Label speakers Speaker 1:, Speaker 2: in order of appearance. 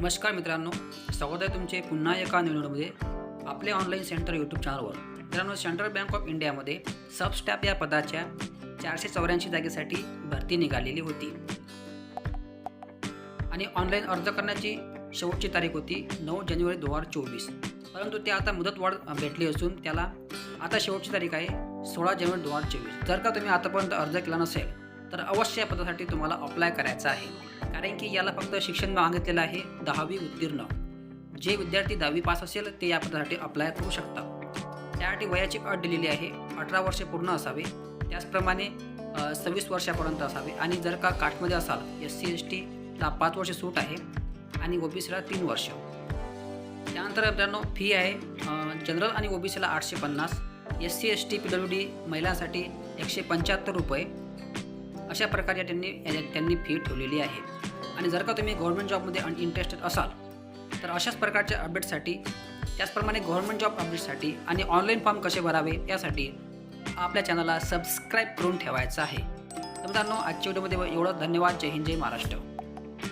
Speaker 1: नमस्कार मित्रांनो स्वागत आहे तुमचे पुन्हा एका निवडणुकीमध्ये आपले ऑनलाईन सेंटर यूट्यूब चॅनलवर मित्रांनो सेंट्रल बँक ऑफ इंडियामध्ये सबस्टॅप या पदाच्या चारशे चौऱ्याऐंशी जागेसाठी भरती निघालेली होती. आणि ऑनलाईन अर्ज करण्याची शेवटची तारीख होती नऊ जानेवारी दोन हजार चोवीस. परंतु ते आता मुदतवाढ भेटली असून त्याला आता शेवटची तारीख आहे सोळा जानेवारी दोन हजार चोवीस. जर का तुम्ही आतापर्यंत अर्ज केला नसेल तर अवश्य या पदासाठी तुम्हाला अप्लाय करायचं आहे. कारण की याला फक्त शिक्षण मागितलेलं आहे दहावी उत्तीर्ण. जे विद्यार्थी दहावी पास असेल ते या पदासाठी अप्लाय करू शकतात. त्यासाठी वयाची अट दिलेली आहे अठरा वर्षे पूर्ण असावे. त्याचप्रमाणे सव्वीस वर्षापर्यंत असावे. आणि जर का काठमध्ये असाल एस सी एस टीला पाच वर्ष सूट आहे आणि ओ बी सीला तीन वर्ष. त्यानंतर मित्रांनो फी आहे जनरल आणि ओ बी सीला आठशे पन्नास. S C S T P W D महिलांसाठी एकशे पंच्याहत्तर रुपये. अशा प्रकारे त्यांनी या- त्यांनी फी ठेवलेली आहे. आणि जर का तुम्ही गव्हर्नमेंट जॉबमध्ये अन इंटरेस्टेड असाल तर अशाच प्रकारच्या अपडेटसाठी त्याचप्रमाणे गव्हर्नमेंट जॉब अपडेटसाठी आणि ऑनलाईन फॉर्म कसे भरावे यासाठी आपल्या चॅनलला सबस्क्राईब करून ठेवायचं आहे. तर मित्रांनो आजच्या व्हिडिओमध्ये एवढं धन्यवाद. जय हिंद जय महाराष्ट्र.